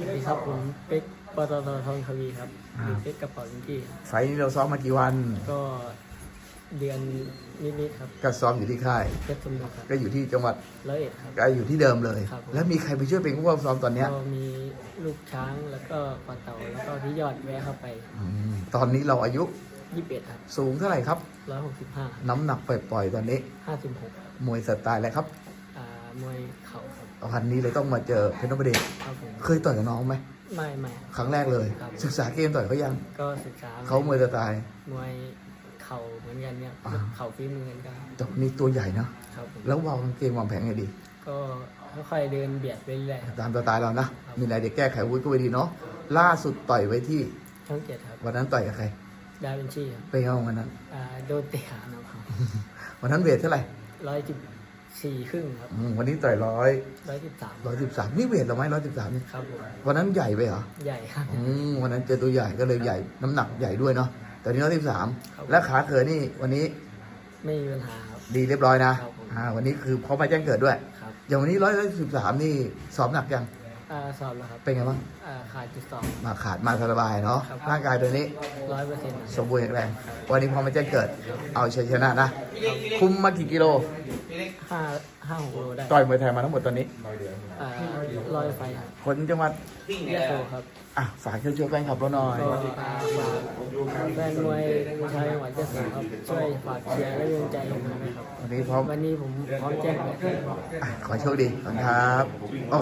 สวัสดีครับผมเป็กปตททองทวีครับอ่าเป็กกระเป๋าลิงกี้ครับไฟล์นี้เราซ้อมมากี่วัน ก็เดือนนิดๆครับก็ซ้อมอยู่ที่ค่าย เพชรสมบูรณ์ครับก็อยู่ที่จังหวัดร้อยเอ็ดครับ ก็อยู่ที่เดิมเลย ครับผมแล้วมีใครไปช่วยเป็นผู้ซ้อมตอนเนี้ยก็มีลูกช้างแล้วก็ปลาเต่าแล้วก็พี่ยอดแวะเข้าไป อืมตอนนี้เราอายุยี่สิบเอ็ดครับ สูงเท่าไหร่ครับร้อยหกสิบห้าน้ำหนักปล่อยๆตอนนี้ห้าสิบหกมวยสไตล์อะไรครับ อ่ามวยเข่าครับ วันนี้เลยต้องมาเจอเพชรนพเดชครับผมเคยต่อยกับน้องไหมไม่ไม่ ครั้งแรกเลย ครับ ศึกษาเกมต่อยเขายังก็ศึกษาเขามวยสไตล์มวยเข่าเหมือนกันเนี่ยอ่า เข่าฝีมือเหมือนกันแต่วันนี้ตัวใหญ่เนอะครับผมแล้ววางเกมวางแผนไงดี ก็ค่อยๆเดินเบียดไปเรื่อยๆครับ ตามสไตล์เรานะครับมีอะไรเด็กแก้ไขวุ้ยก็ไปดีเนาะล่าสุดต่อยไว้ที่ช่องเจ็ดครับวันนั้นต่อยกับใครดาวินชีครับเป็นไงบ้างวันนั้น อ่าโดนเตะขานะครับวันนั้นเวทเท่าไหร่ร้อยสิบ สี่ครึ่งครับอืมวันนี้ต่อยร้อยร้อยสิบสามร้อยสิบสามนี่เวทเราไหมร้อยสิบสามนี่ครับผมวันนั้นใหญ่ไปเหรอใหญ่ครับ อืมวันนั้นเจอตัวใหญ่ก็เลยใหญ่น้ำหนักใหญ่ด้วยเนาะแต่นี้ร้อยสิบสามครับ และขาเขินนี่วันนี้ไม่มีปัญหาครับ ดีเรียบร้อยนะครับผม อ่าวันนี้คือพร้อมมาแจ้งเกิดด้วย ครับอย่างวันนี้ร้อยสิบสามนี่สอบหนักยังอ่าสอบแล้วครับเป็นไงบ้างอ่าขาดจุดสอง มาขาดมาสบายเนาะครับ ร่างกายตัวนี้ ร้อยเปอร์เซ็นต์สมบูรณ์แข็งแรงวันนี้พร้อมมาแจ้งเกิด เอาชัยชนะนะ คุมมากี่กิโล ห้าห้าหกโลได้ต่อยมวยไทยมาทั้งหมดตอนนี้ อ่าร้อยไฟครับคนจังหวัดยะโสครับอะฝากเชิญชวนแฟนคลับเราหน่อย ก็ฝากแฟนมวยชาวจังหวัดยะโสครับช่วยฝากเชียร์และเป็นกำลังใจให้ผมด้วยครับ วันนี้พร้อมวันนี้ผมพร้อมแจ้งเกิดอะขอให้โชคดีขอบคุณครับโอเค